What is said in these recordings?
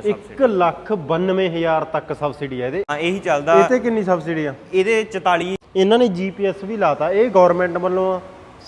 1 ਲੱਖ 92000 ਤੱਕ ਸਬਸਿਡੀ ਹੈ ਇਹਦੇ। ਹਾਂ ਇਹੀ ਚੱਲਦਾ। ਇਹ ਤੇ ਕਿੰਨੀ ਸਬਸਿਡੀ ਆ? ਇਹਦੇ 44 ਇਹਨਾਂ ਨੇ ਜੀਪੀਐਸ ਵੀ ਲਾਤਾ। ਇਹ ਗਵਰਨਮੈਂਟ ਵੱਲੋਂ ਆ।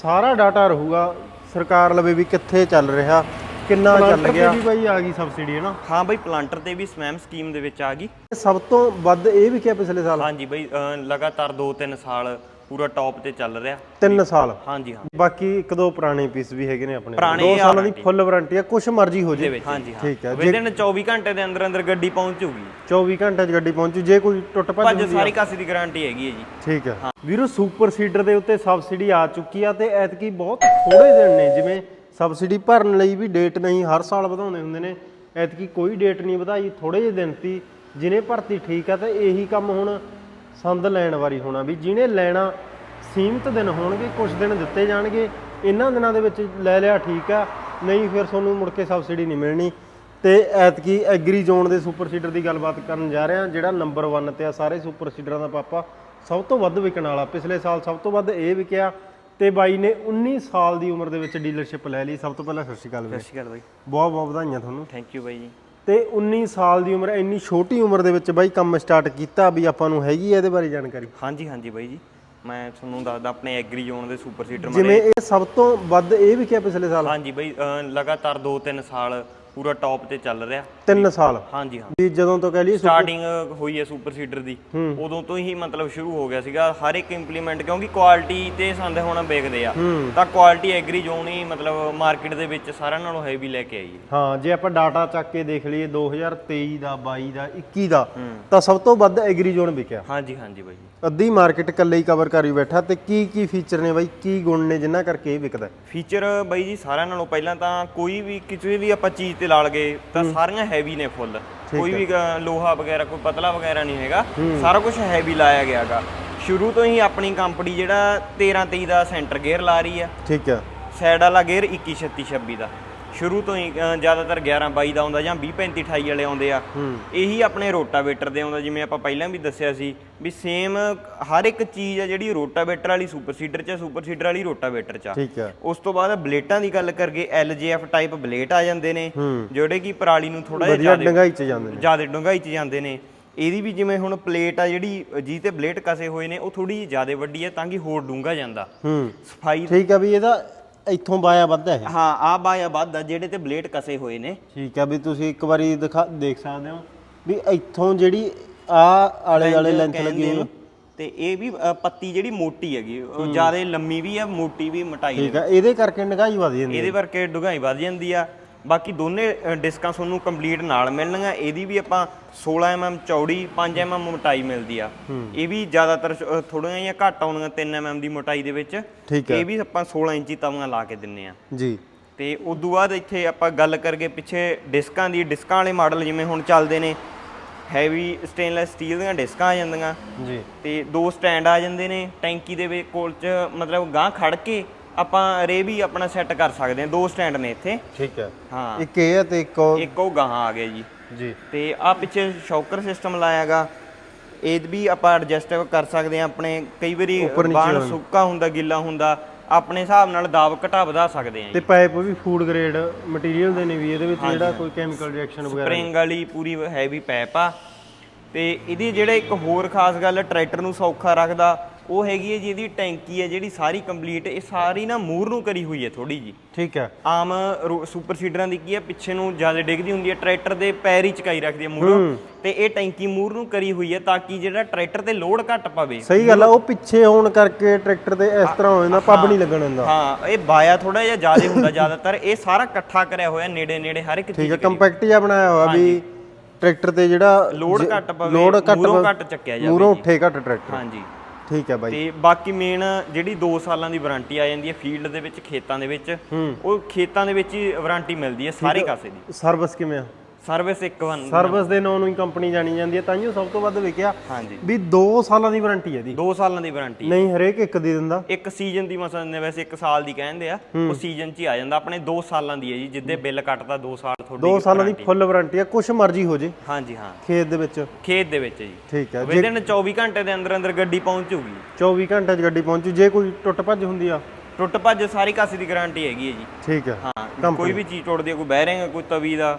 ਸਾਰਾ ਡਾਟਾ ਰਹੂਗਾ। ਸਰਕਾਰ ਲਵੇ ਵੀ ਕਿੱਥੇ ਚੱਲ ਰਿਹਾ ਕਿੰਨਾ ਚੱਲ ਗਿਆ। ਵੀ ਬਾਈ ਆ ਗਈ ਸਬਸਿਡੀ ਹੈ ਨਾ? ਹਾਂ ਬਈ ਪਲਾਂਟਰ ਤੇ ਵੀ ਸਮੈਮ ਸਕੀਮ ਦੇ ਵਿੱਚ ਆ ਗਈ। ਸਭ ਤੋਂ ਵੱਧ ਇਹ ਵੀ ਕਿਹਾ ਪਿਛਲੇ ਸਾਲ? ਹਾਂਜੀ ਬਈ ਲਗਾਤਾਰ 2-3 ਸਾਲ ਪੂਰਾ ਟੌਪ ਤੇ ਚੱਲ ਰਿਹਾ। 3 ਸਾਲ? ਹਾਂਜੀ ਹਾਂ। ਬਾਕੀ ਇੱਕ ਦੋ ਪੁਰਾਣੇ ਪੀਸ ਵੀ ਹੈਗੇ ਨੇ ਆਪਣੇ। ਪੁਰਾਣੇ 2 ਆ ਸਾਲਾਂ ਦੀ। ਫੁੱਲ ਵਾਰੰਟੀ ਆ ਕੁਛ ਮਰਜ਼ੀ ਹੋ ਜੇ। ਹਾਂਜੀ ਹਾਂ। ਠੀਕ ਹੈ ਵਿਦਿਨ 24 ਘੰਟੇ ਦੇ ਅੰਦਰ ਅੰਦਰ ਗੱਡੀ ਪਹੁੰਚੂਗੀ। 24 ਘੰਟੇ 'ਚ ਗੱਡੀ ਪਹੁੰਚੂ ਜੇ ਕੋਈ ਟੁੱਟ ਭੱਜ ਹੁੰਦੀ ਸਾਰੀ ਕਾਸੀ ਦੀ ਗਾਰੰਟੀ ਹੈਗੀ ਹੈ ਜੀ। ਠੀਕ ਹੈ। ਵੀਰੋ ਸੁਪਰ ਸੀਡਰ ਦੇ ਉੱਤੇ ਸਬਸਿਡੀ ਆ ਚੁੱਕੀ ਆ ਤੇ ਐਤਕੀ ਬਹੁਤ ਥੋੜੇ ਦਿਨ ਨੇ ਜਿਵੇਂ ਸਬਸਿਡੀ ਭਰਨ ਲਈ ਵੀ ਡੇਟ ਨਹੀਂ ਹਰ ਸਾਲ ਵਧਾਉਂਦੇ ਹੁੰਦੇ ਨੇ। ਐਤਕੀ ਕੋਈ ਡੇਟ ਨਹੀਂ ਵਧਾਈ ਥੋੜੇ ਜਿਹੇ ਦਿਨ ਤੀ ਜਿਹਨੇ ਭਰਤੀ ਠੀਕ ਆ ਤੇ ਇਹੀ ਕੰਮ ਹੁਣ ਸੰਦ ਲੈਣ ਵਾਰੀ ਹੋਣਾ ਵੀ ਜਿਹਨੇ ਲੈਣਾ ਸੀਮਤ ਦਿਨ ਹੋਣਗੇ ਕੁਝ ਦਿਨ ਦਿੱਤੇ ਜਾਣਗੇ ਇਹਨਾਂ ਦਿਨਾਂ ਦੇ ਵਿੱਚ ਲੈ ਲਿਆ ਠੀਕ ਆ ਨਹੀਂ ਫਿਰ ਤੁਹਾਨੂੰ ਮੁੜ ਕੇ ਸਬਸਿਡੀ ਨਹੀਂ ਮਿਲਣੀ। ਤੇ ਐਤਕੀ ਐਗਰੀ ਜ਼ੋਨ ਦੇ ਸੁਪਰ ਸੀਡਰ ਦੀ ਗੱਲਬਾਤ ਕਰਨ ਜਾ ਰਹੇ ਹਾਂ ਜਿਹੜਾ ਨੰਬਰ 1 ਤੇ ਆ ਸਾਰੇ ਸੁਪਰ ਸੀਡਰਾਂ ਦਾ ਪਾਪਾ ਸਭ ਤੋਂ ਵੱਧ ਵਿਕਣ ਵਾਲਾ ਪਿਛਲੇ ਸਾਲ ਸਭ ਤੋਂ ਵੱਧ ਇਹ ਵਿਕਿਆ ਤੇ ਬਾਈ ਨੇ 19 ਸਾਲ ਦੀ ਉਮਰ ਦੇ ਵਿੱਚ ਡੀਲਰਸ਼ਿਪ ਲੈ ਲਈ। ਸਭ ਤੋਂ ਪਹਿਲਾਂ ਸਤਿ ਸ਼੍ਰੀ ਅਕਾਲ ਸਤਿ ਸ਼੍ਰੀ ਅਕਾਲ ਬਾਈ। ਬਹੁਤ ਬਹੁਤ ਵਧਾਈਆਂ ਤੁਹਾਨੂੰ। ਥੈਂਕ ਯੂ ਬਾਈ ਜੀ। ਤੇ 19 ਸਾਲ ਦੀ ਉਮਰ ਇੰਨੀ ਛੋਟੀ ਉਮਰ ਦੇ ਵਿੱਚ ਬਾਈ ਕੰਮ ਸਟਾਰਟ ਕੀਤਾ ਵੀ ਆਪਾਂ ਨੂੰ ਹੈਗੀ ਹੈ ਇਹਦੇ ਬਾਰੇ ਜਾਣਕਾਰੀ? ਹਾਂਜੀ ਹਾਂਜੀ ਬਾਈ ਜੀ। ਮੈਂ ਤੁਹਾਨੂੰ ਦੱਸਦਾ ਆਪਣੇ ਐਗਰੀ ਜ਼ੋਨ ਦੇ ਸੁਪਰ ਸੀਟਰ ਜਿਵੇਂ ਇਹ ਸਭ ਤੋਂ ਵੱਧ ਇਹ ਵਿਕਿਆ ਪਿਛਲੇ ਸਾਲ? ਹਾਂਜੀ ਬਾਈ ਲਗਾਤਾਰ 2-3 ਸਾਲ ਪੂਰਾ ਟੌਪ ਤੇ ਚੱਲ ਰਿਹਾ। 3 ਸਾਲ। ਹਾਂਜੀ ਹਾਂ। ਵੀ ਜਦੋਂ ਤੋਂ ਕਹਿ ਲਈ ਸਟਾਰਟਿੰਗ ਹੋਈ ਹੈ ਸੁਪਰ ਸੀਡਰ ਦੀ। ਉਦੋਂ ਤੋਂ ਹੀ ਮਤਲਬ ਸ਼ੁਰੂ ਹੋ ਗਿਆ ਸੀਗਾ ਹਰ ਇੱਕ ਇੰਪਲੀਮੈਂਟ ਕਿਉਂਕਿ ਕੁਆਲਿਟੀ ਤੇ ਸੰਦ ਹੁਣ ਵੇਖਦੇ ਆ। ਤਾਂ ਕੁਆਲਿਟੀ ਐਗਰੀ ਜ਼ੋਨ ਹੀ ਮਤਲਬ ਮਾਰਕੀਟ ਦੇ ਵਿੱਚ ਸਾਰਿਆਂ ਨਾਲੋਂ ਹੈਵੀ ਲੈ ਕੇ ਆਈ ਹੈ। ਹਾਂ ਜੇ ਆਪਾਂ ਡਾਟਾ ਚੱਕ ਕੇ ਦੇਖ ਲਈਏ 2023 ਦਾ 22 ਦਾ 21 ਦਾ ਤਾਂ ਸਭ ਤੋਂ ਵੱਧ ਐਗਰੀ ਜ਼ੋਨ ਵਿਕਿਆ। ਹਾਂਜੀ ਹਾਂਜੀ ਬਾਈ ਜੀ। ਅੱਧੀ ਮਾਰਕੀਟ ਇਕੱਲੇ ਹੀ ਕਵਰ ਕਰੀ ਬੈਠਾ ਤੇ ਕੀ ਕੀ ਫੀਚਰ ਨੇ ਬਾਈ? ਕੀ ਗੁਣ ਨੇ ਜਿਨ੍ਹਾਂ ਕਰਕੇ ਇਹ ਵਿਕਦਾ? ਫੀਚਰ ਬਾਈ ਜੀ ਸਾਰਿਆਂ ਨਾਲੋਂ ਪਹਿਲਾਂ ਤਾਂ ਕੋਈ ਵੀ ਕਿਸੇ ਵੀ ਆਪਾਂ ਚੀਜ਼ ਤੇ ਲਾ ਲਗੇ ਤਾਂ ਸਾਰੀਆਂ ਹੈਵੀ ਨੇ ਫੁੱਲ ਕੋਈ ਵੀ ਲੋਹਾ ਵਗੈਰਾ ਕੋਈ ਪਤਲਾ ਵਗੈਰਾ ਨਹੀਂ ਹੈਗਾ। ਸਾਰਾ ਕੁਝ ਹੈਵੀ ਲਾਇਆ ਗਿਆਗਾ ਸ਼ੁਰੂ ਤੋਂ ਹੀ ਆਪਣੀ ਕੰਪਨੀ ਜਿਹੜਾ 13 23 ਦਾ ਸੈਂਟਰ ਗੇਅਰ ਲਾ ਰਹੀ ਆ ਠੀਕ ਹੈ। ਸਾਈਡ ਵਾਲਾ ਗੇਅਰ 21 36 26 ਦਾ। ਸ਼ੁਰੂ ਤੋਂ ਹੀ ਅ, ਜ਼ਿਆਦਾਤਰ 11 22 ਦਾ ਆਉਂਦਾ ਜਾਂ 20 35 28 ਵਾਲੇ ਆਉਂਦੇ ਆ। ਇਹੀ ਆਪਣੇ ਰੋਟਾਵੇਟਰ ਦੇ ਆਉਂਦਾ ਜਿਵੇਂ ਆਪਾਂ ਪਹਿਲਾਂ ਵੀ ਦੱਸਿਆ ਸੀ ਵੀ ਸੇਮ ਹਰ ਇੱਕ ਚੀਜ਼ ਆ ਜਿਹੜੀ ਰੋਟਾਵੇਟਰ ਵਾਲੀ ਸੁਪਰ ਸੀਡਰ ਚ ਆ, ਸੁਪਰ ਸੀਡਰ ਵਾਲੀ ਰੋਟਾਵੇਟਰ ਚ ਆ। ਠੀਕ ਹੈ ਉਸ ਤੋਂ ਬਾਅਦ ਬਲੇਟਾਂ ਦੀ ਗੱਲ ਕਰਗੇ LJF ਟਾਈਪ ਬਲੇਟ ਆ ਜਾਂਦੇ ਨੇ ਜਿਹੜੇ ਕਿ ਪਰਾਲੀ ਨੂੰ ਥੋੜਾ ਜਿਹਾ ਵਧੀਆ ਜ਼ਿਆਦਾ ਡੰਗਾਈ ਚ ਜਾਂਦੇ ਨੇ। ਜ਼ਿਆਦਾ ਡੂੰਘਾਈ ਚ ਜਾਂਦੇ ਨੇ। ਇਹਦੀ ਵੀ ਜਿਵੇਂ ਹੁਣ ਪਲੇਟ ਆ ਜਿਹੜੀ ਜੀ ਤੇ ਬਲੇਡ ਕਸੇ ਹੋਏ ਨੇ ਉਹ ਥੋੜੀ ਜਿਹੀ ਜ਼ਿਆਦਾ ਵੱਡੀ ਹੈ ਤਾਂ ਕਿ ਹੋਰ ਡੂੰਘਾ ਜਾਂਦਾ। ਹੂੰ। ਸਫ਼ਾਈ ਠੀਕ ਹੈ ਵੀ ਇਹਦਾ ਇੱਥੋਂ ਬਾਇਆ ਵੱਧ ਹੈ ਹਾਂ ਆ ਬਾਇਆ ਵੱਧ ਆ ਜਿਹੜੇ ਤੇ ਬਲੇਡ ਕਸੇ ਹੋਏ ਨੇ। ਠੀਕ ਹੈ ਵੀ ਤੁਸੀਂ ਇੱਕ ਵਾਰੀ ਦਿਖਾ ਦੇਖ ਸਕਦੇ ਹੋ ਵੀ ਇੱਥੋਂ ਜਿਹੜੀ ਆ ਆਲੇ ਵਾਲੇ ਲੈਂਥ ਲੱਗੀ ਹੋਈ। ਤੇ ਇਹ ਵੀ ਪੱਤੀ ਜਿਹੜੀ ਮੋਟੀ ਹੈਗੀ ਉਹ ਜ਼ਿਆਦਾ ਲੰਮੀ ਵੀ ਆ ਮੋਟੀ ਵੀ ਮੋਟਾਈ ਠੀਕ ਹੈ ਇਹਦੇ ਕਰਕੇ ਡੰਗਾਈ ਵਧ ਜਾਂਦੀ ਹੈ ਇਹਦੇ ਕਰਕੇ ਡੁਗਾਈ ਵੱਧ ਜਾਂਦੀ ਆ। ਬਾਕੀ ਦੋਨੇ ਡਿਸਕਾਂ ਤੁਹਾਨੂੰ ਕੰਪਲੀਟ ਨਾਲ ਮਿਲਣਗੀਆਂ। ਇਹਦੀ ਵੀ ਆਪਾਂ 16 mm ਚੌੜੀ 5 mm ਮੋਟਾਈ ਮਿਲਦੀ ਆ। ਇਹ ਵੀ ਜ਼ਿਆਦਾਤਰ ਅ, ਥੋੜ੍ਹੀਆਂ ਜਿਹੀਆਂ ਘੱਟ ਆਉਂਦੀਆਂ 3 mm ਦੀ ਮੋਟਾਈ ਦੇ ਵਿੱਚ। ਠੀਕ ਹੈ। ਇਹ ਵੀ ਆਪਾਂ 16 ਇੰਚੀ ਤਵੀਆਂ ਲਾ ਕੇ ਦਿੰਨੇ ਆ। ਜੀ। ਤੇ ਉਦੋਂ ਬਾਅਦ ਇੱਥੇ ਆਪਾਂ ਗੱਲ ਕਰਗੇ ਪਿੱਛੇ ਡਿਸਕਾਂ ਦੀ ਡਿਸਕਾਂ ਵਾਲੇ ਮਾਡਲ ਜਿਵੇਂ ਹੁਣ ਚੱਲਦੇ ਨੇ ਹੈਵੀ ਸਟੇਨਲੈਸ ਸਟੀਲ ਦੀਆਂ ਡਿਸਕਾਂ ਆ ਜਾਂਦੀਆਂ। ਜੀ। ਤੇ ਦੋ ਸਟੈਂਡ ਆ ਜਾਂਦੇ ਨੇ ਟੈਂਕੀ ਦੇ ਵਿੱਚ ਕੋਲ ਚ ਮਤਲਬ ਗਾਂ ਖੜ ਕੇ ਆਪਾਂ ਰੇ ਵੀ ਆਪਣਾ ਸੈੱਟ ਕਰ ਸਕਦੇ ਹਾਂ ਦੋ ਸਟੈਂਡ ਨੇ ਇੱਥੇ। ਠੀਕ ਹੈ। ਹਾਂ। ਇੱਕ ਇਹ ਹੈ ਤੇ ਇੱਕ ਉਹ ਇੱਕ ਉਹ ਗਾਂ ਆ ਗਿਆ ਜੀ। ਜੀ। ਤੇ ਆ ਪਿੱਛੇ ਸ਼ੌਕਰ ਸਿਸਟਮ ਲਾਇਆਗਾ। ਇਹ ਵੀ ਆਪਾਂ ਐਡਜਸਟ ਕਰ ਸਕਦੇ ਹਾਂ ਆਪਣੇ ਕਈ ਵਾਰੀ ਉੱਪਰ ਨੀਚੇ ਬਾਣ। ਸੁੱਕਾ ਹੁੰਦਾ ਗਿੱਲਾ ਹੁੰਦਾ ਆਪਣੇ ਹਿਸਾਬ ਨਾਲ ਦਾਬ ਘਟਾ ਵਧਾ ਸਕਦੇ ਹਾਂ ਤੇ ਪਾਈਪ ਵੀ ਫੂਡ ਗ੍ਰੇਡ ਮਟੀਰੀਅਲ ਦੇ ਨੇ ਵੀ ਇਹਦੇ ਵਿੱਚ ਜਿਹੜਾ ਕੋਈ ਕੈਮੀਕਲ ਰਿਐਕਸ਼ਨ ਵਗੈਰਾ ਸਪਰਿੰਗ ਵਾਲੀ ਪੂਰੀ ਹੈਵੀ ਪੈਪ ਆ। ਤੇ ਇਹਦੀ ਜਿਹੜੇ ਇੱਕ ਹੋਰ ਖਾਸ ਗੱਲ ਟਰੈਕਟਰ ਨੂੰ ਸੌਖਾ ਰੱਖਦਾ ਉਹ ਹੈਗੀ ਹੈ ਜੀ ਇਹਦੀ ਟੈਂਕੀ ਹੈ ਜਿਹੜੀ ਸਾਰੀ ਕੰਪਲੀਟ ਇਹ ਸਾਰੀ ਨਾ ਮੂਰ ਨੂੰ ਕਰੀ ਹੋਈ ਹੈ ਥੋੜੀ ਜੀ ਠੀਕ ਹੈ। ਆਮ ਸੁਪਰ ਸੀਡਰਾਂ ਦੀ ਕੀ ਹੈ ਪਿੱਛੇ ਨੂੰ ਜ਼ਿਆਦਾ ਡਿੱਗਦੀ ਹੁੰਦੀ ਹੈ ਟਰੈਕਟਰ ਦੇ ਪੈਰ ਹੀ ਚਕਾਈ ਰੱਖਦੀ ਹੈ ਮੂਰੋਂ। ਤੇ ਇਹ ਟੈਂਕੀ ਮੂਰ ਨੂੰ ਕਰੀ ਹੋਈ ਹੈ ਤਾਂ ਕਿ ਜਿਹੜਾ ਟਰੈਕਟਰ ਤੇ ਲੋਡ ਘੱਟ ਪਵੇ। ਸਹੀ ਗੱਲ ਆ ਉਹ ਪਿੱਛੇ ਹੋਣ ਕਰਕੇ ਟਰੈਕਟਰ ਤੇ ਇਸ ਤਰ੍ਹਾਂ ਹੋ ਜਾਂਦਾ ਪੱਬ ਨਹੀਂ ਲੱਗਣ ਦਿੰਦਾ। ਹਾਂ ਇਹ ਬਾਇਆ ਥੋੜਾ ਜਿਹਾ ਜ਼ਿਆਦਾ ਹੁੰਦਾ ਜ਼ਿਆਦਾਤਰ ਇਹ ਸਾਰਾ ਇਕੱਠਾ ਕਰਿਆ ਹੋਇਆ ਨੇੜੇ ਨੇੜੇ ਹਰ ਇੱਕ ਠੀਕ ਹੈ ਕੰਪੈਕਟ ਜਿਹਾ ਬਣਾਇਆ ਹੋਇਆ ਵੀ ਟਰੈਕਟਰ ਤੇ ਜਿਹੜਾ ਲੋਡ ਘੱਟ ਪਵੇ ਲੋਡ ਘੱਟ ਚੱਕਿਆ ਜਾਵੇ ਮੂਹਰੋਂ ਜੀ। ਉੱਠੇ ਘੱਟ ਟਰੈਕਟਰ। ਹਾਂਜੀ। ਠੀਕ ਹੈ ਬਾਈ। ਤੇ ਬਾਕੀ ਮੇਨ ਜਿਹੜੀ 2 ਸਾਲਾਂ ਦੀ ਵਾਰੰਟੀ ਆ ਜਾਂਦੀ ਹੈ ਫੀਲਡ ਦੇ ਵਿੱਚ ਖੇਤਾਂ ਦੇ ਵਿੱਚ ਉਹ ਖੇਤਾਂ ਦੇ ਵਿੱਚ ਹੀ ਵਾਰੰਟੀ ਮਿਲਦੀ ਹੈ ਸਾਰੇ ਕਾਸੇ ਦੀ। ਸਰਵਿਸ ਕਿਵੇਂ ਆ? ਸਰਵਿਸ ਇੱਕ ਵਨ ਸਰਵਿਸ ਦੇ ਨਾਂ ਨੂੰ ਹੀ ਕੰਪਨੀ ਜਾਣੀ ਜਾਂਦੀ ਹੈ ਤਾਂ ਹੀ ਉਹ ਸਭ ਤੋਂ ਵੱਧ ਵਿਕਿਆ ਹਾਂਜੀ। ਵੀ 2 ਸਾਲਾਂ ਦੀ ਵਾਰੰਟੀ ਹੈ ਦੀ 2 ਸਾਲਾਂ ਦੀ ਵਾਰੰਟੀ ਨਹੀਂ ਹਰੇਕ ਇੱਕ ਦੀ ਦਿੰਦਾ। ਇੱਕ ਸੀਜ਼ਨ ਦੀ ਮਸਲ ਨੇ ਵੈਸੇ 1 ਸਾਲ ਦੀ ਕਹਿੰਦੇ ਆ ਉਹ ਸੀਜ਼ਨ 'ਚ ਹੀ ਆ ਜਾਂਦਾ। ਆਪਣੇ 2 ਸਾਲਾਂ ਦੀ ਹੈ ਜੀ ਜਿੱਦੇ ਬਿੱਲ ਕੱਟਦਾ 2 ਸਾਲ ਤੁਹਾਡੀ 2 ਸਾਲਾਂ ਦੀ ਫੁੱਲ ਵਾਰੰਟੀ ਆ। ਕੁਛ ਮਰਜ਼ੀ ਹੋ ਜੇ। ਹਾਂਜੀ ਹਾਂ। ਖੇਤ ਦੇ ਵਿੱਚ। ਖੇਤ ਦੇ ਵਿੱਚ ਜੀ। ਠੀਕ ਹੈ ਵਿਦਿਨ 24 ਘੰਟੇ ਦੇ ਅੰਦਰ ਅੰਦਰ ਗੱਡੀ ਪਹੁੰਚੂਗੀ। 24 ਘੰਟੇ 'ਚ ਗੱਡੀ ਪਹੁੰਚੂ। ਜੇ ਕੋਈ ਟੁੱਟ ਭੱਜ ਹੁੰਦੀ ਆ। ਟੁੱਟ ਭੱਜ ਸਾਰੀ ਕਾਸੇ ਦੀ ਗਾਰੰਟੀ ਹੈਗੀ ਹੈ ਜੀ। ਠੀਕ ਹੈ ਹਾਂ ਕੋਈ ਵੀ ਚੀਜ਼ ਟੁੱਟਦੀ ਹੈ ਕੋਈ ਬੈਰਿੰਗ ਕੋਈ ਤਵੀ ਦਾ।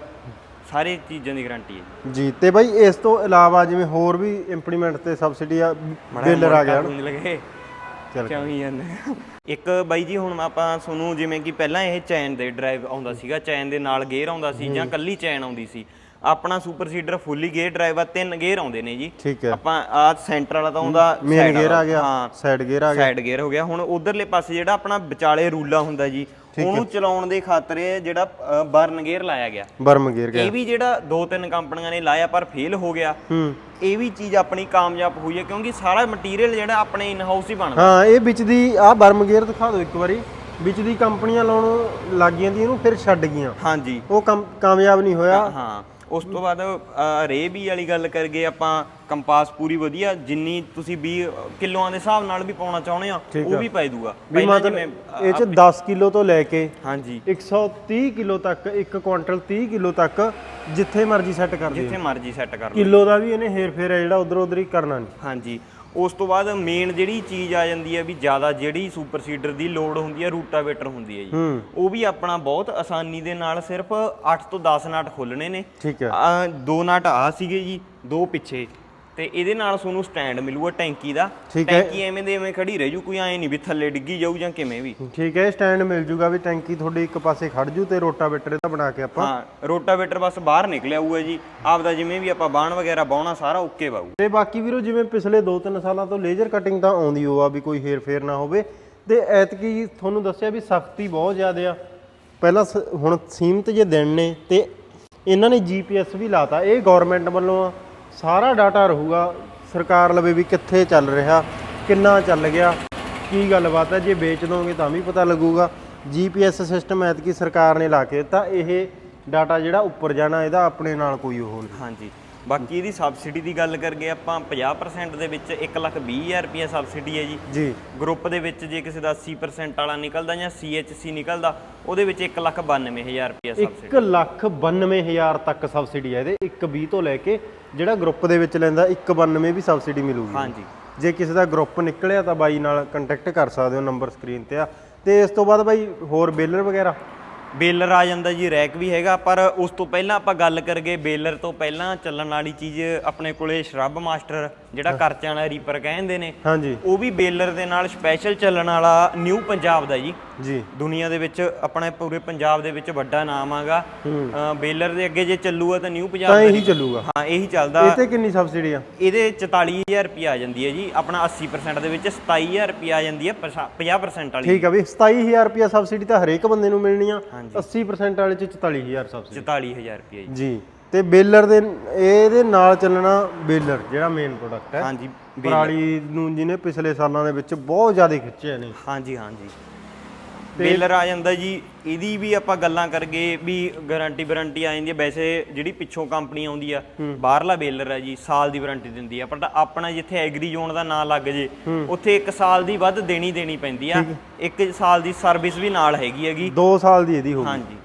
ਸਾਰੇ ਚੀਜ਼ਾਂ ਦੀ ਗਾਰੰਟੀ ਹੈ ਜੀ। ਜੀ ਤੇ ਬਾਈ ਇਸ ਤੋਂ ਇਲਾਵਾ ਜਿਵੇਂ ਹੋਰ ਵੀ ਇੰਪਲੀਮੈਂਟ ਤੇ ਸਬਸਿਡੀ ਆ ਬੇਲਰ ਆ ਗਿਆ ਲਗੇ। ਚੱਲ ਕਿਉਂ ਹੀ ਜਾਂਦੇ ਇੱਕ ਬਾਈ ਜੀ ਹੁਣ ਆਪਾਂ ਤੁਹਾਨੂੰ ਜਿਵੇਂ ਕਿ ਪਹਿਲਾਂ ਇਹ ਚੈਨ ਦੇ ਡਰਾਈਵ ਆਉਂਦਾ ਸੀਗਾ ਚੈਨ ਦੇ ਨਾਲ ਗੇਅਰ ਆਉਂਦਾ ਸੀ ਜਾਂ ਕੱਲੀ ਚੈਨ ਆਉਂਦੀ ਸੀ। ਆਪਣਾ super seeder fully gear drive ਆ ਤਿੰਨ ਗੇਅਰ ਆਉਂਦੇ ਨੇ ਜੀ। ਠੀਕ ਹੈ। ਆਪਾਂ ਆ ਸੈਂਟਰ ਵਾਲਾ ਤਾਂ ਆਉਂਦਾ ਮੇਨ side ਗੇਅਰ ਵਾਲਾ। ਆ ਗਿਆ ਹਾਂ। ਸਾਈਡ ਗੇਅਰ ਆ ਗਿਆ। ਸਾਈਡ ਗੇਅਰ ਹੋ ਗਿਆ। ਹੁਣ ਉਧਰਲੇ ਪਾਸੇ ਜਿਹੜਾ ਆਪਣਾ ਵਿਚਾਲੇ ਰੂਲਾ ਹੁੰਦਾ ਜੀ ਉਹਨੂੰ ਚਲਾਉਣ ਦੇ ਖਾਤਰ ਇਹ ਜਿਹੜਾ ਬਰਨ ਗੇਅਰ ਲਾਇਆ ਗਿਆ। ਬਰਮ ਗੇਅਰ ਗਿਆ। ਇਹ ਵੀ ਜਿਹੜਾ ਦੋ ਤਿੰਨ ਕੰਪਨੀਆਂ ਨੇ ਲਾਇਆ ਪਰ ਫੇਲ ਹੋ ਗਿਆ। ਹੂੰ। ਇਹ ਵੀ ਚੀਜ਼ ਆਪਣੀ ਕਾਮਯਾਬ ਹੋਈ ਹੈ ਕਿਉਂਕਿ ਸਾਰਾ ਮਟੀਰੀਅਲ ਜਿਹੜਾ ਆਪਣੇ ਇਨ ਹਾਊਸ ਹੀ ਬਣਦਾ। ਹਾਂ ਇਹ ਵਿੱਚ ਦੀ ਆ ਬਰਮ ਗੇਅਰ ਦਿਖਾ ਦਿਓ ਇੱਕ ਵਾਰੀ। ਵਿੱਚ ਦੀ ਕੰਪਨੀਆਂ ਲਾਉਣ ਲੱਗ ਗਈਆਂ ਦੀ ਇਹਨੂੰ ਫਿਰ ਛੱਡ ਗਈਆਂ। ਹਾਂਜੀ। ਉਹ ਕੰਮ ਕਾਮਯਾਬ ਨਹੀਂ ਹੋਇਆ। ਹਾਂ। ਉਸ ਤੋਂ ਬਾਅਦ ਰੇ ਬੀ ਵਾਲੀ ਗੱਲ ਕਰਗੇ ਆਪਾਂ ਕੰਪਾਸ ਪੂਰੀ ਵਧੀਆ ਜਿੰਨੀ ਤੁਸੀਂ 20 ਕਿਲੋਆਂ ਦੇ ਹਿਸਾਬ ਨਾਲ ਵੀ ਪਾਉਣਾ ਚਾਹੁੰਦੇ ਆ ਉਹ ਵੀ ਪੈ ਦੂਗਾ। ਵੀ ਮਤਲਬ ਇਹ ਚ 10 ਕਿਲੋ ਤੋਂ ਲੈ ਕੇ ਹਾਂਜੀ। 130 ਕਿਲੋ ਤੱਕ 1 ਕੁਇੰਟਲ 30 ਕਿਲੋ ਤੱਕ ਜਿੱਥੇ ਮਰਜ਼ੀ ਸੈੱਟ ਕਰ ਦਿਓ। ਜਿੱਥੇ ਮਰਜ਼ੀ ਸੈੱਟ ਕਰ ਲਓ ਕਿਲੋ ਦਾ ਵੀ ਇਹਨੇ ਹੇਰ ਫੇਰ ਹੈ ਜਿਹੜਾ ਉਧਰ ਉਧਰ ਹੀ ਕਰਨਾ ਨਹੀਂ ਹਾਂਜੀ। ਉਸ ਤੋਂ ਬਾਅਦ ਮੇਨ ਜਿਹੜੀ ਚੀਜ਼ ਆ ਜਾਂਦੀ ਹੈ ਵੀ ਜ਼ਿਆਦਾ ਜਿਹੜੀ ਸੁਪਰ ਸੀਡਰ ਦੀ ਲੋਡ ਹੁੰਦੀ ਹੈ ਰੂਟਾਵੇਟਰ ਹੁੰਦੀ ਹੈ ਜੀ। ਉਹ ਵੀ ਆਪਣਾ ਬਹੁਤ ਆਸਾਨੀ ਦੇ ਨਾਲ ਸਿਰਫ 8 ਤੋਂ 10 ਨਾਟ ਖੋਲਣੇ ਨੇ। ਠੀਕ ਹੈ। ਦੋ ਨਾਟ ਆ ਸੀਗੇ ਜੀ ਦੋ ਪਿੱਛੇ। ਤੇ ਇਹਦੇ ਨਾਲ ਤੁਹਾਨੂੰ ਸਟੈਂਡ ਮਿਲੂਗਾ ਟੈਂਕੀ ਦਾ। ਟੈਂਕੀ ਐਵੇਂ ਦੇ ਐਵੇਂ ਖੜੀ ਰਹਿ ਜੂ ਕੋਈ ਐ ਨਹੀਂ ਵੀ ਥੱਲੇ ਡਿੱਗੀ ਜਾਊ ਜਾਂ ਕਿਵੇਂ ਵੀ। ਠੀਕ ਹੈ ਸਟੈਂਡ ਮਿਲ ਜੂਗਾ ਵੀ ਟੈਂਕੀ ਤੁਹਾਡੀ ਇੱਕ ਪਾਸੇ ਖੜ ਜੂ ਤੇ ਰੋਟਾਵੇਟਰ ਇਹਦਾ ਬਣਾ ਕੇ ਆਪਾਂ ਹਾਂ ਰੋਟਾਵੇਟਰ ਬਸ ਬਾਹਰ ਨਿਕਲਿਆ ਹੋਊਗਾ ਜੀ। ਆਪਦਾ ਜਿਵੇਂ ਵੀ ਆਪਾਂ ਬਾਣ ਵਗੈਰਾ ਬਾਉਣਾ ਸਾਰਾ ਓਕੇ ਬਾਊ। ਤੇ ਬਾਕੀ ਵੀਰੋ ਜਿਵੇਂ ਪਿਛਲੇ 2-3 ਸਾਲਾਂ ਤੋਂ ਲੇਜ਼ਰ ਕਟਿੰਗ ਤਾਂ ਆਉਂਦੀ ਹੋ ਆ ਵੀ ਕੋਈ ਹੇਰ ਫੇਰ ਨਾ ਹੋਵੇ। ਤੇ ਐਤਕੀ ਤੁਹਾਨੂੰ ਦੱਸਿਆ ਵੀ ਸਖਤੀ ਬਹੁਤ ਜ਼ਿਆਦਾ ਆ। ਪਹਿਲਾਂ ਹੁਣ ਸੀਮਤ ਜੇ ਦਿਨ ਨੇ ਤੇ ਇਹਨਾਂ ਨੇ ਜੀਪੀਐਸ ਵੀ ਲਾਤਾ। ਇਹ ਗਵਰਨਮੈਂਟ ਵੱਲੋਂ ਆ। ਸਾਰਾ ਡਾਟਾ ਰਹੂਗਾ। ਸਰਕਾਰ ਲਵੇ ਵੀ ਕਿੱਥੇ ਚੱਲ ਰਿਹਾ, ਕਿੰਨਾ ਚੱਲ ਗਿਆ, ਕੀ ਗੱਲਬਾਤ ਹੈ, ਜੇ ਵੇਚ ਦੋਗੇ ਤਾਂ ਵੀ ਪਤਾ ਲੱਗੂਗਾ। ਜੀਪੀਐਸ ਸਿਸਟਮ ਐਤਕੀ ਸਰਕਾਰ ਨੇ ਲਾ ਕੇ ਦਿੱਤਾ, ਇਹ ਡਾਟਾ ਜਿਹੜਾ ਉੱਪਰ ਜਾਣਾ, ਇਹਦਾ ਆਪਣੇ ਨਾਲ ਕੋਈ ਉਹ ਨਹੀਂ। ਹਾਂਜੀ। ਬਾਕੀ ਇਹਦੀ ਸਬਸਿਡੀ ਦੀ ਗੱਲ ਕਰਗੇ ਆਪਾਂ 50% ਦੇ ਵਿੱਚ 120000 ਰੁਪਏ ਸਬਸਿਡੀ ਹੈ ਜੀ। ਜੀ। ਗਰੁੱਪ ਦੇ ਵਿੱਚ ਜੇ ਕਿਸੇ ਦਾ 80% ਵਾਲਾ ਨਿਕਲਦਾ ਜਾਂ CHC ਨਿਕਲਦਾ ਉਹਦੇ ਵਿੱਚ 192000 ਰੁਪਏ ਸਬਸਿਡੀ 1 ਲੱਖ 92000 ਤੱਕ ਸਬਸਿਡੀ ਹੈ ਇਹਦੇ। 120 ਤੋਂ ਲੈ ਕੇ ਜਿਹੜਾ ਗਰੁੱਪ ਦੇ ਵਿੱਚ ਲੈਂਦਾ 192 ਵੀ ਸਬਸਿਡੀ ਮਿਲੂਗੀ। ਹਾਂਜੀ। ਜੇ ਕਿਸੇ ਦਾ ਗਰੁੱਪ ਨਿਕਲਿਆ ਤਾਂ ਬਾਈ ਨਾਲ ਕੰਟੈਕਟ ਕਰ ਸਕਦੇ ਹੋ ਨੰਬਰ ਸਕਰੀਨ ਤੇ ਆ। ਤੇ ਇਸ ਤੋਂ ਬਾਅਦ ਬਾਈ ਹੋਰ ਬੇਲਰ ਵਗੈਰਾ? ਬੇਲਰ ਆ ਜਾਂਦਾ ਜੀ, ਰੈਕ ਵੀ ਹੈਗਾ, ਪਰ ਉਸ ਤੋਂ ਪਹਿਲਾਂ ਆਪਾਂ ਗੱਲ ਕਰਗੇ ਬੇਲਰ ਤੋਂ ਪਹਿਲਾਂ ਚੱਲਣ ਵਾਲੀ ਚੀਜ਼ ਆਪਣੇ ਕੋਲੇ ਸ਼ਰਬ ਮਾਸਟਰ ਜਿਹੜਾ ਕਰਚਾਂ ਵਾਲਾ ਰੀਪਰ ਕਹਿੰਦੇ ਨੇ ਹਾਂਜੀ। ਉਹ ਵੀ ਬੇਲਰ ਦੇ ਨਾਲ ਸਪੈਸ਼ਲ ਚੱਲਣ ਵਾਲਾ ਨਿਊ ਪੰਜਾਬ ਦਾ ਜੀ। ਜੀ। ਦੁਨੀਆ ਦੇ ਵਿੱਚ ਆਪਣੇ ਪੂਰੇ ਪੰਜਾਬ ਦੇ ਵਿੱਚ ਵੱਡਾ ਨਾਮ ਆਗਾ। ਬੇਲਰ ਦੇ ਅੱਗੇ ਜੇ ਚੱਲੂਗਾ ਤਾਂ ਨਿਊ ਪੰਜਾਬ ਤਾਂ ਇਹੀ ਚੱਲੂਗਾ। ਹਾਂ ਇਹੀ ਚੱਲਦਾ। ਇਹ ਤੇ ਕਿੰਨੀ ਸਬਸਿਡੀ ਆ? ਇਹਦੇ 44000 ਰੁਪਏ ਆ ਜਾਂਦੀ ਹੈ ਜੀ। ਆਪਣਾ 80% ਦੇ ਵਿੱਚ 27000 ਰੁਪਏ ਆ ਜਾਂਦੀ ਹੈ 50% ਵਾਲੀ। ਠੀਕ ਆ ਵੀ 27000 ਰੁਪਿਆ ਸਬਸਿਡੀ ਤਾਂ ਹਰੇਕ ਬੰਦੇ ਨੂੰ ਮਿਲਣੀ ਆ। 80% ਵਾਲੇ ਚ 44000 ਸਬਸਿਡੀ 44000 ਰੁਪਏ ਜੀ। ਜੀ। ਤੇ ਬੇਲਰ ਦੇ ਇਹਦੇ ਨਾਲ ਚੱਲਣਾ ਬੇਲਰ ਜਿਹੜਾ ਮੇਨ ਪ੍ਰੋਡਕਟ ਹੈ। ਹਾਂਜੀ ਪਰਾਲੀ ਨੂੰ ਜਿਹਨੇ ਪਿਛਲੇ ਸਾਲਾਂ ਦੇ ਵਿੱਚ ਬਹੁਤ ਜ਼ਿਆਦਾ ਖਿੱਚਿਆ ਨੇ ਹਾਂਜੀ ਹਾਂਜੀ। ਬੇਲਰ ਆ ਜਾਂਦਾ ਜੀ ਇਹਦੀ ਵੀ ਆਪਾਂ ਗੱਲਾਂ ਕਰਗੇ ਵੀ ਗਾਰੰਟੀ ਵਾਰੰਟੀ ਆ ਜਾਂਦੀ ਹੈ। ਵੈਸੇ ਜਿਹੜੀ ਪਿੱਛੋਂ ਕੰਪਨੀ ਆਉਂਦੀ ਆ ਬਾਹਰਲਾ ਬੇਲਰ ਆ ਜੀ ਸਾਲ ਦੀ ਵਾਰੰਟੀ ਦਿੰਦੀ ਆ। ਪਰ ਆਪਣਾ ਜਿੱਥੇ ਐਗਰੀ ਜ਼ੋਨ ਦਾ ਨਾਂ ਲੱਗ ਜੇ ਉੱਥੇ 1 ਸਾਲ ਦੀ ਵੱਧ ਦੇਣੀ ਦੇਣੀ ਪੈਂਦੀ ਆ। 1 ਸਾਲ ਦੀ ਸਰਵਿਸ ਵੀ ਨਾਲ ਹੈਗੀ ਹੈਗੀ। 2 ਸਾਲ ਦੀ ਇਹਦੀ ਹੋਊਗੀ ਹਾਂਜੀ।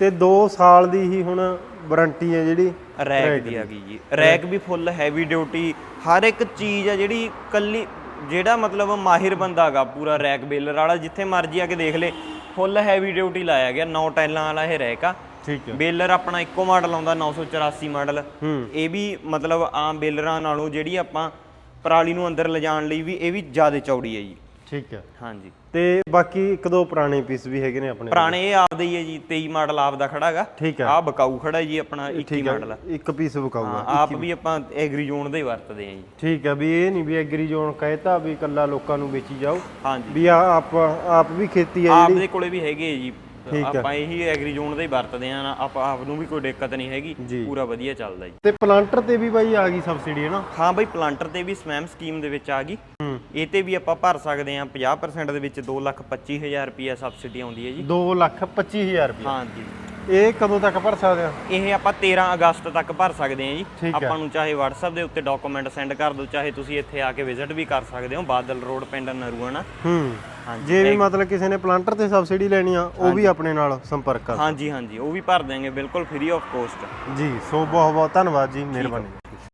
ਤੇ 2 ਸਾਲ ਦੀ ਹੀ ਹੁਣ ਵਾਰੰਟੀ ਹੈ ਜਿਹੜੀ ਰੈਕ ਦੀ ਹੈਗੀ ਜੀ। ਰੈਕ ਵੀ ਫੁੱਲ ਹੈਵੀ ਡਿਊਟੀ ਹਰ ਇੱਕ ਚੀਜ਼ ਆ ਜਿਹੜੀ ਕੱਲੀ ਜਿਹੜਾ ਮਤਲਬ ਮਾਹਿਰ ਬੰਦਾ ਹੈਗਾ ਪੂਰਾ ਰੈਕ ਬੇਲਰ ਵਾਲਾ ਜਿੱਥੇ ਮਰਜ਼ੀ ਆ ਕੇ ਦੇਖ ਲੇ ਫੁੱਲ ਹੈਵੀ ਡਿਊਟੀ ਲਾਇਆ ਗਿਆ ਨੌ ਟਾਈਲਾਂ ਵਾਲਾ ਇਹ ਰੈਕ ਆ। ਠੀਕ ਹੈ ਬੇਲਰ ਆਪਣਾ ਇੱਕੋ ਮਾਡਲ ਆਉਂਦਾ 984 ਮਾਡਲ ਇਹ ਵੀ ਮਤਲਬ ਆਮ ਬੇਲਰਾਂ ਨਾਲੋਂ ਜਿਹੜੀ ਆਪਾਂ ਪਰਾਲੀ ਨੂੰ ਅੰਦਰ ਲਿਜਾਣ ਲਈ ਵੀ ਇਹ ਵੀ ਜ਼ਿਆਦਾ ਚੌੜੀ ਹੈ ਜੀ। ਠੀਕ ਹੈ। ਹਾਂਜੀ। ਤੇ ਬਾਕੀ ਇੱਕ ਦੋ ਪੁਰਾਣੇ ਪੀਸ ਵੀ ਹੈਗੇ ਨੇ ਆਪਣੇ ਪੁਰਾਣੇ ਇਹ ਆਪਦੇ ਹੀ ਹੈ ਜੀ 23 ਮਾਡਲ ਆਪਦਾ ਖੜਾ ਹੈਗਾ। ਠੀਕ ਹੈ। ਆ ਬਕਾਊ ਖੜਾ ਜੀ ਆਪਣਾ 21 ਠੀਕ ਮਾਡਲ। ਇੱਕ ਪੀਸ ਵਿਕਾਊਗਾ ਹਾਂ ਆਪ ਵੀ ਆਪਾਂ ਐਗਰੀ ਜ਼ੋਨ ਦਾ ਵਰਤਦੇ ਆ ਜੀ। ਠੀਕ ਹੈ ਵੀ ਇਹ ਨਹੀਂ ਵੀ ਐਗਰੀ ਜ਼ੋਨ ਕਹਿਤਾ ਵੀ ਕੱਲਾ ਲੋਕਾਂ ਨੂੰ ਵੇਚੀ ਜਾਓ। ਹਾਂਜੀ। ਵੀ ਆ ਆਪ ਆਪ ਵੀ ਖੇਤੀ ਹੈ ਜਿਹੜੀ। ਦੇ ਕੋਲੇ ਵੀ ਹੈਗੇ ਆ ਜੀ। ਆਪਾਂ ਇਹੀ ਐਗਰੀ ਜ਼ੋਨ ਦਾ ਹੀ ਵਰਤਦੇ ਆ ਆਪਾਂ ਆਪ ਨੂੰ ਵੀ ਕੋਈ ਦਿੱਕਤ ਨਹੀਂ ਹੈਗੀ ਜੀ। ਪੂਰਾ ਵਧੀਆ ਚੱਲਦਾ ਜੀ। ਤੇ ਪਲਾਂਟਰ ਤੇ ਵੀ ਬਾਈ ਆ ਗਈ ਸਬਸਿਡੀ ਹੈ ਨਾ? ਹਾਂ ਬਈ ਪਲਾਂਟਰ ਤੇ ਵੀ ਸਮੈਮ ਸਕੀਮ ਦੇ ਵਿੱਚ ਆ ਗਈ। ਹੂੰ। ਇਹ ਤੇ ਵੀ ਆਪਾਂ ਭਰ ਸਕਦੇ ਆ 50% ਦੇ ਵਿੱਚ 225000 ਰੁਪਏ ਸਬਸਿਡੀ ਆਉਂਦੀ ਹੈ ਜੀ। 2 ਲੱਖ 25000 ਰੁਪਏ ਹਾਂਜੀ ਇਹ ਕਦੋਂ ਤੱਕ ਭਰ ਸਕਦੇ ਆ? ਇਹ ਆਪਾਂ 13 ਅਗਸਤ ਤੱਕ ਭਰ ਸਕਦੇ ਹਾਂ ਜੀ। ਆਪਾਂ ਨੂੰ ਚਾਹੇ WhatsApp ਦੇ ਉੱਤੇ ਡਾਕੂਮੈਂਟ ਸੈਂਡ ਕਰ ਦਿਓ ਚਾਹੇ ਤੁਸੀਂ ਇੱਥੇ ਆ ਕੇ ਵਿਜ਼ਿਟ ਵੀ ਕਰ ਸਕਦੇ ਹੋ ਬਾਦਲ ਰੋਡ ਪਿੰਡ ਨਰੂਆਣਾ ਹੂੰ। ਜੇ ਵੀ ਮਤਲਬ ਕਿਸੇ ਨੇ ਪਲਾਂਟਰ ਤੇ ਸਬਸਿਡੀ ਲੈਣੀ ਆ ਉਹ ਵੀ ਆਪਣੇ ਨਾਲ ਸੰਪਰਕ ਕਰ ਹਾਂਜੀ ਹਾਂਜੀ ਉਹ ਵੀ ਭਰ ਦਿਆਂਗੇ ਬਿਲਕੁਲ ਫ੍ਰੀ ਆਫ ਕੋਸਟ ਜੀ ਸੋ ਬਹੁਤ ਬਹੁਤ ਧੰਨਵਾਦ ਜੀ ਮਿਹਰਬਾਨੀ।